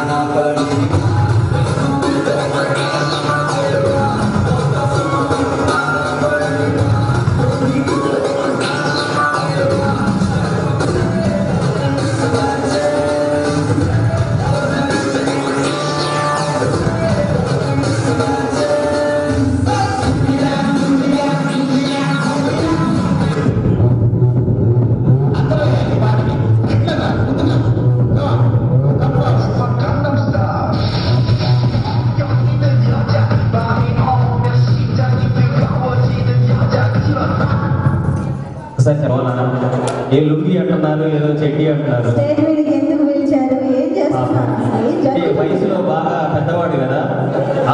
하나 ఏ లుంగి అంటున్నారు ఏదో చెడ్డి అంటున్నారు. స్టేజ్ మీదకి ఎందుకు పిలిచారు? ఏం చేస్తున్నారు? ఏం అంటే జరుగుతుంది? వయసులో బాగా పెద్దవాడు కదా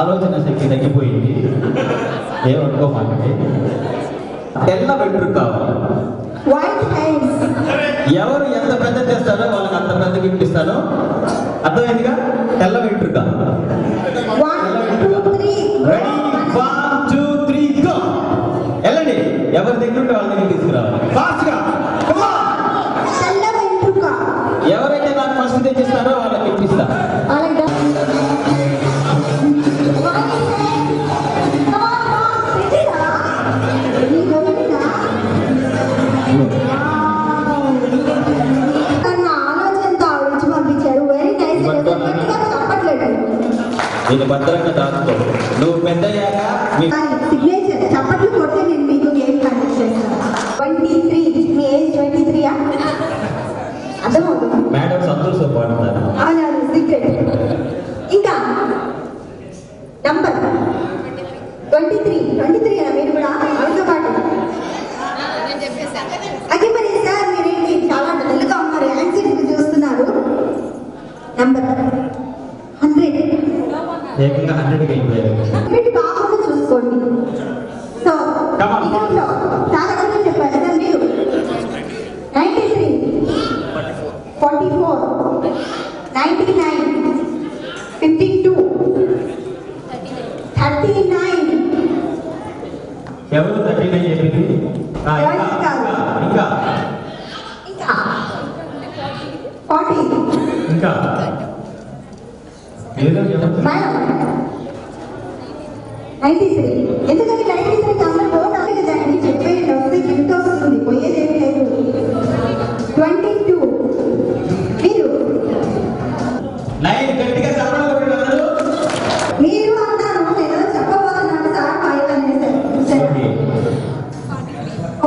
ఆలోచన శక్తి తగ్గిపోయింది. ఏమనుకోమాకండి తెల్ల వెంట్రుక కావాలి. వైట్ హ్యాండ్స్ ఎవరు ఎంత పెద్ద చేస్తారో వాళ్ళకి అంత పెద్ద ఇస్తాను. అర్థమైందిగా? తెల్ల వెంట్రుక. నేను భద్రంగా దాచుకో నువ్వు పెద్దయ్యాక ఎవరు నైన్ చెప్పింది ఇంకా, ఇంకా ఏదో త్రీ. ఎందుకంటే నైంటీ త్రీ అందరూ ఫోన్ అవ్వదు కదండి చెప్పేది వస్తే గిఫ్ట్ వస్తుంది. పోయేదేమీ లేదు. Twenty two. మీరు. నైన్ గట్టిగా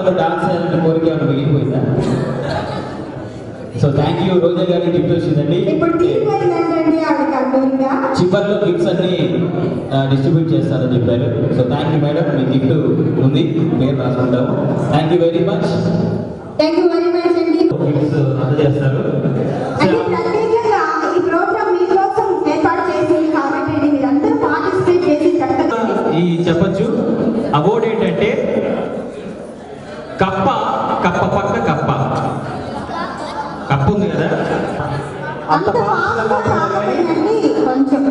అందరిలో డాన్స్ చేయాలని కోరిక ఏమైనా మిగిలిపోయిందా? సో థ్యాంక్ యూ రోజా గారి గిఫ్ట్ వచ్చిందండి. చివరిలో గిఫ్ట్స్ అన్ని డిస్ట్రిబ్యూట్ చేస్తారని చెప్పారు. సో థ్యాంక్ యూ మేడం మీ గిఫ్ట్ ఉంది. పేరు రాసుకుంటాము. Thank you very much thank you very much అండి. గిఫ్ట్స్ అందజేస్తారు. అంటే ప్రత్యేకంగా ఈ ప్రోగ్రామ్ మీకోసం ఏర్పాటు చేసింది కాబట్టి మీరందరూ పార్టిసిపేట్ చేసి చక్కగా ఈ చెప్పొచ్చు. అవార్డు ఏంటంటే కప్ప కప్ప పక్క కప్ప కప్ప ఉంది కదా అంత కొంచెం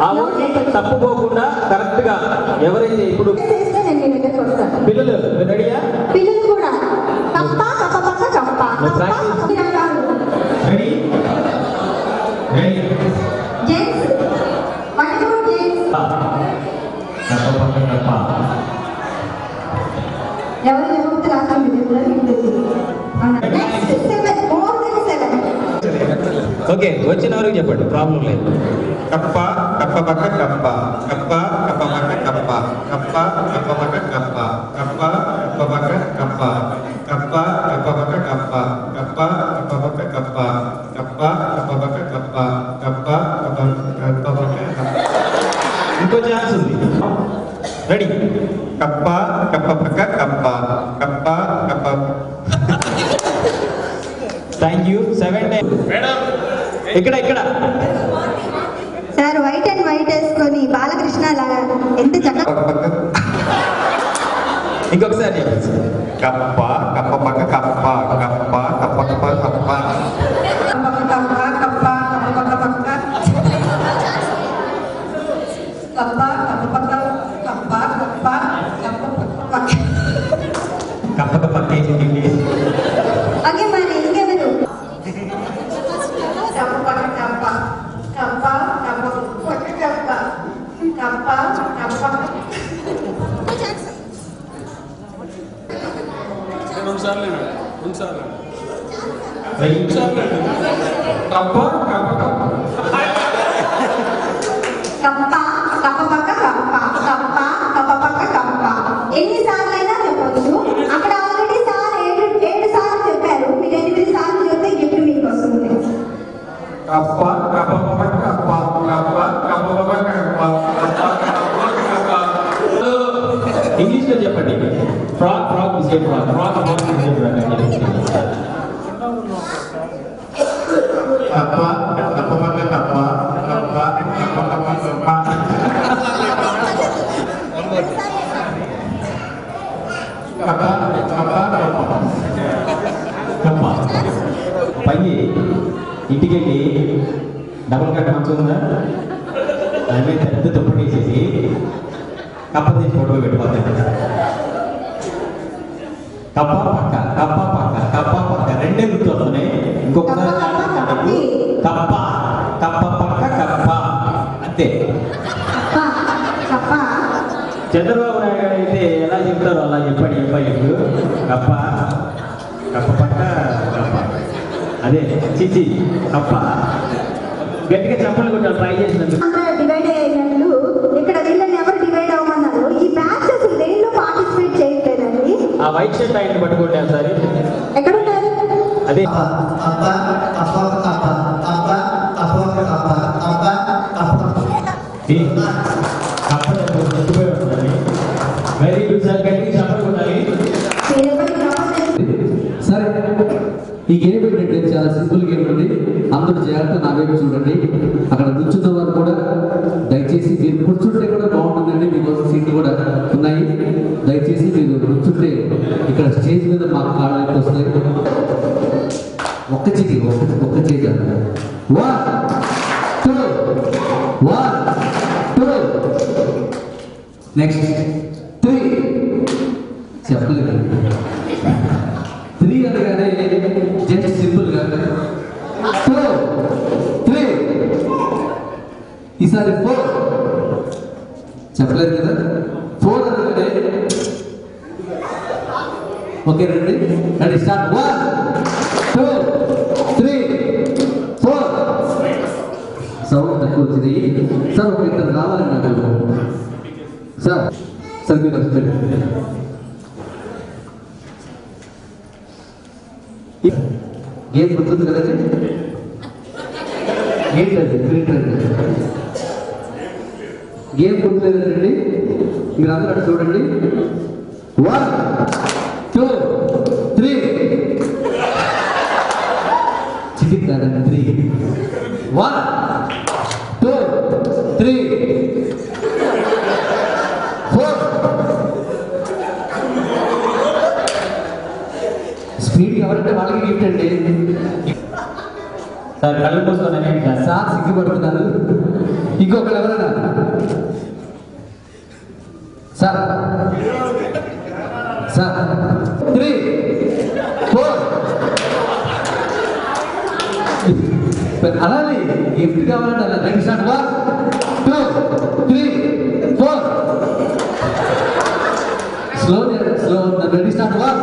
ఆ ఓటు తప్పుపోకుండా కరెక్ట్గా ఎవరైతే ఇప్పుడు పిల్లలు రెడీయా? పిల్లలు కూడా. కప్ప కప్ప పక్క అంటారు. రెడీ రెడీ జెంట్స్ జెంట్స్ కప్ప పక్క కప్ప ఎవరు కూడా నెక్స్ట్ ఓకే వచ్చిన వరకు చెప్పండి ప్రాబ్లం లేదు. కప్ప కప్ప పక్క కప్ప కప్ప కప్ప పక్క కప్ప కప్ప కప్ప పక్క కప్ప కప్ప కప్ప పక్క కప్ప కప్ప కప్ప పక్క కప్ప కప్ప కప్ప పక్క కప్ప కప్ప కప్ప పక్క కప్ప కప్ప కప్ప కప్ప పక్క కప్ప. ఇంకో ఛాన్స్ ఉంది. రెడీ? కప్ప కప్ప పక్క కప్ప కప్ప కప్ప. థ్యాంక్ యూ సెవెన్ నైన్ ఇక్కడ ఇక్కడ సార్ వైట్ అండ్ వైట్ వేసుకొని బాలకృష్ణ లాగా ఎంత చక్కగా ఇంకొకసారి చెప్పండి కప్ప కప్ప పక్క కప్ప కప్ప కప్ప కప్ప కప్ప కప్పక పక్కేసింది ఓకే మరి ఇంకెవరు రెండు సార్లు రెండు సార్లు కప్ప కప్ప కప్ప కప్ప పక్క కప్ప కప్ప కప్ప పక్క కప్ప ఎన్నిసార్లు అయినా చెప్పొచ్చు అక్కడ ఆల్రెడీ సార్ ఏడు ఏడు సార్లు చెప్పారు. మీరు ఎనిమిది సార్లు చెప్తే గిఫ్ట్ మీకు వస్తుంది? కప్ప కప్ప పక్క కప్ప కప్ప కప్ప పక్క కప్ప కప్ప ఇంగ్లీష్లో చెప్పండి frog frog is a frog frog frog is a frog కప్ప కప్ప పక్క కప్ప కప్ప కప్ప కప్ప కప్ప కప్ప కప్ప కప్ప కప్ప పైకి ఇంటికి వెళ్ళి డబుల్ కట్ట మంచం ఉందా దాని మీద పెద్ద దుప్పటి వేసేసి కప్ప తీసి ఫోటో పెట్టుకోవాలి. కప్ప పక్క కప్ప పక్క కప్ప పక్క. రెండే గుర్తు వస్తున్నాయి ఇంకొకసారి కప్ప, కప్ప, పక్క కప్ప. అంతే. చంద్రబాబు నాయుడు గారు అయితే ఎలా చెప్తారో అలా చెప్పండి చెప్పండి కప్ప కప్ప పక్క కప్ప. అదే చిచి కప్ప. గట్టిగా చెప్పలు కొట్టాలి ట్రై చేసినందుకు. వైట్ షర్ట్ ఆయన పట్టుకోండి ఒకసారి ఎక్కడున్నారు అదే. ఈ వెరీ గుడ్ సార్ గట్టిగా సరే గేమ్ ఏంటంటే చాలా సింపుల్ గేమ్ అండి అందరూ జాగ్రత్త నా వైపు చూడండి. అక్కడ కూర్చున్న వారు కూడా దయచేసి మీరు కూర్చుంటే కూడా బాగుంటుందండి. మీకోసం సీట్లు కూడా one two one two next three చెప్పలేదు త్రీ అనగానే జస్ట్ సింపుల్గా. టూ త్రీ ఈసారి ఫోర్ చెప్పలేదు కదా? ఫోర్ అనగానే ఓకే రండి రండి start one two three four sound తక్కువ వచ్చింది సార్ ఒక ఇద్దరు రావాలి నాకు సార్ సార్ మీరు వచ్చారు ఏం గుర్తుంది కదండి? ఏంటండి ఏంటండి ఏం గుర్తులేదండి? మీరు అందరూ చూడండి. వన్ టూ త్రీ చిటిక్ కాదండి three one two three four speed ఎవరంటే వాళ్ళకి గిఫ్ట్ అండి. సార్ కళ్ళు మూసుకొని సార్ సార్ సిగ్గుపడుతున్నారు. ఇంకొకరు ఎవరైనా సార్. సార్. త్రీ ఫోర్ అలానే గిఫ్ట్ కావాలంటే అలా రెండు start one two three four slow slow ready start one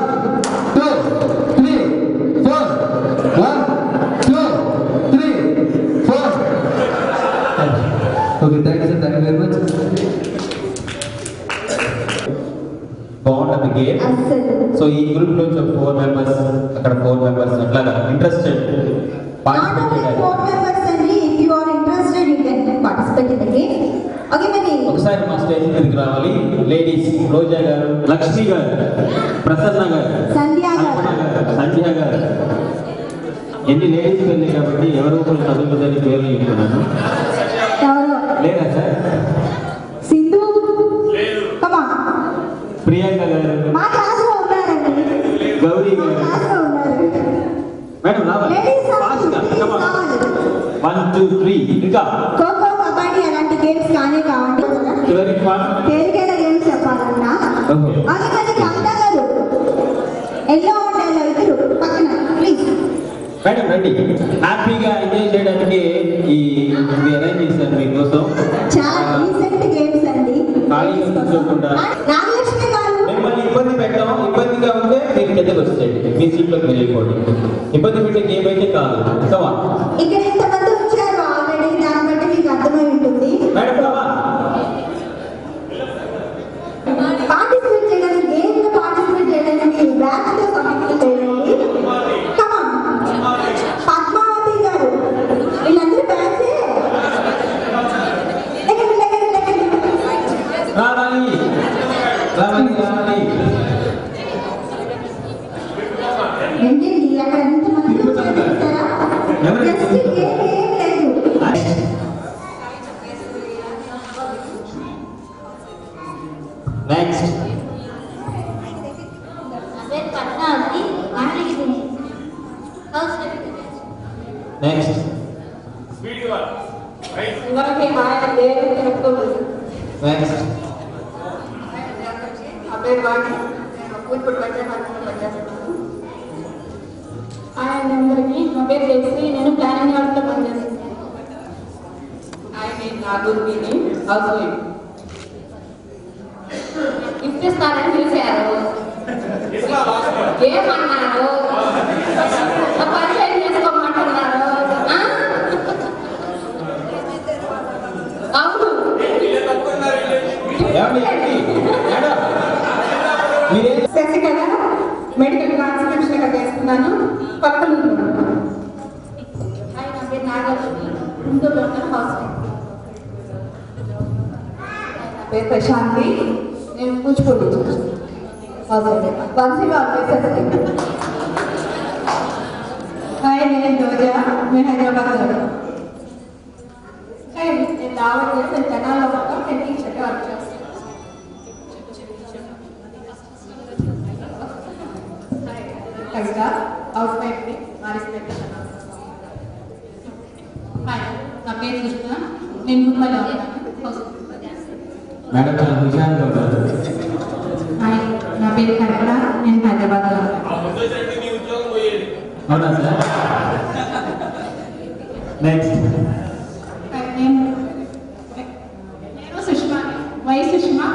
Not only four members only, if you are interested, you can participate in the game. Okay, మరి ఒకసారి మా stage మీదకి రావాలి ladies రోజా గారు లక్ష్మి గారు ప్రసన్న గారు సంధ్య గారు. సంధ్య గారు ఎన్ని లేడీస్ వెళ్ళాయి కాబట్టి ఎవరో ఒకరు చదువుతుందని పేరు చెప్తున్నాను లేదా సార్ టూ త్రీ ఇంకా ఖోఖో కబడ్డీ అలాంటి గేమ్స్ కానీ కావండి. తేలికైన గేమ్స్ చెప్పాలన్నా కవిత గారు ఎల్లో ఉండాలి ఇద్దరు. పక్కన ప్లీజ్ మేడం రండి హ్యాపీగా ఎంజాయ్ చేయడానికి ఈ అరేంజ్ చేశారు మీకోసం. చాలా డీసెంట్ గేమ్స్ అండి. ఖాళీగా కూర్చోకుండా నాగలక్ష్మి గారు. మిమ్మల్ని ఇబ్బంది ఇబ్బందిగా ఉంటే మీరు కిందకు వచ్చేయండి. మీ సీట్లోకి వెళ్ళిపోండి. ఇబ్బంది పెట్టే గేమ్ అయితే కాదు. కమా ఇక్కడ ఎవరు? అందరికీ నా పేరు జయశ్రీ నేను ప్లానింగ్ వర్క్లో పనిచేస్తున్నాను హాయ్ నేను నాగూర్మిని హౌస్ వైఫ్ గిఫ్ట్ ఇస్తారని పిలిచారు ఏమన్నారు? పరిచయం చేసుకోమంటున్నారు? ఆ? అవును. శశికళ మెడికల్ ట్రాన్స్క్రిప్షన్ చేస్తున్నాను పక్కన నా పేరు నాగలక్ష్మి గుంటూరులో ఉంటాను హౌస్ వైఫ్ నా పేరు ప్రశాంతి నేను కూచిపూడి వంశీగా వచ్చేసేసి హాయ్ నేను రోజా నేను హైదరాబాద్ హాయ్ నేను దావత్ చేసిన జనాల్లో మొత్తం నేను టీచర్గా వర్క్ చేస్తాను కవిత హౌస్ వైఫ్ని మారిస్ హాయ్ నా పేరు కృష్ణ నేను మేడం చాలా నా పేరు కవిత నేను హైదరాబాద్లో అవునా సార్? నెక్స్ట్ నేను సుష్మా వై సుష్మా?